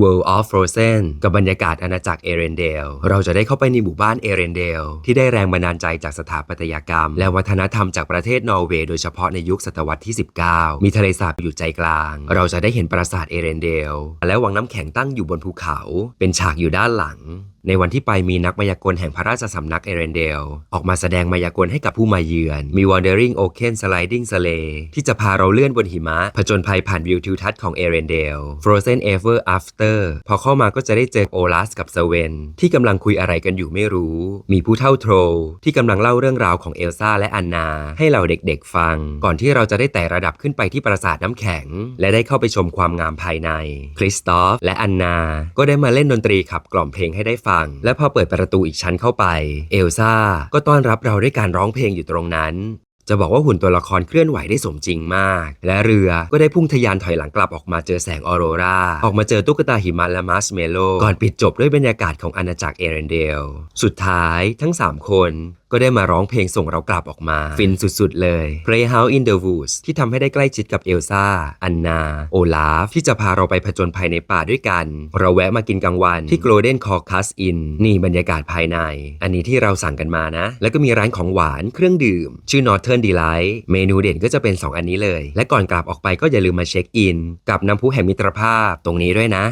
World of Frozen กับบรรยากาศอาณาจักรเอเรนเดล เราจะได้เข้าไปในหมู่บ้านเอเรนเดล ที่ได้แรงบันดาลใจจากสถาปัตยกรรม และวัฒนธรรมจากประเทศนอร์เวย์โดยเฉพาะในยุคศตวรรษที่ 19 มีทะเลสาบอยู่ใจกลาง เราจะได้เห็นปราสาทเอเรนเดล และวังน้ำแข็งตั้งอยู่บนภูเขา เป็นฉากอยู่ด้านหลังในวันที่ไปมีนักมายากลแห่งพระราชสำนักเอเรนเดล ออกมาแสดงมายากลให้กับผู้มาเยือน มี Wandering Oaken Sliding Sleigh ที่จะพาเราเลื่อนบนหิมะ ผจญภัยผ่านวิวทิวทัศน์ของเอเรนเดล Frozen Ever After พอเข้ามาก็จะได้เจอโอลัสกับเซเวน ที่กำลังคุยอะไรกันอยู่ไม่รู้ มีผู้เท่าโทรที่กำลังเล่าเรื่องราวของเอลซ่าและอันนา ให้เราเด็กๆฟัง ก่อนที่เราจะได้ไต่ระดับขึ้นไปที่ปราสาทน้ำแข็ง และได้เข้าไปชมความงามภายใน คริสตอฟและอันนา ก็ได้มาเล่นดนตรีขับกล่อมเพลงให้ได้ฟัง และพอเปิดประตูอีกชั้นเข้าไป เอลซ่าก็ต้อนรับเราด้วยการร้องเพลงอยู่ตรงนั้น จะบอกว่าหุ่นตัวละครเคลื่อนไหวได้สมจริงมาก และเรือก็ได้พุ่งทะยานถอยหลังกลับออกมาเจอแสงออโรรา ออกมาเจอตุ๊กตาหิมะและมัชเมโลก่อนปิดจบด้วยบรรยากาศของอาณาจักรเอเรนเดล สุดท้ายทั้ง 3 คน ก็ได้มาร้องเพลงส่งเรากลับออกมา ฟินสุดๆเลย Playhouse in the Woods ที่ทำให้ได้ใกล้ชิดกับเอลซ่า อันนา โอลาฟ ที่จะพาเราไปผจญภัยในป่าด้วยกัน เราแวะมากินกลางวันที่ Golden Caucus Inn นี่บรรยากาศภายใน อันนี้ที่เราสั่งกันมานะ แล้วก็มีร้านของหวานเครื่องดื่ม ชื่อ Northern Delight เมนูเด่นก็จะเป็น 2 อันนี้เลย และก่อนกลับออกไปก็อย่าลืมมาเช็คอิน กับน้ำพุแห่งมิตรภาพตรงนี้ด้วยนะ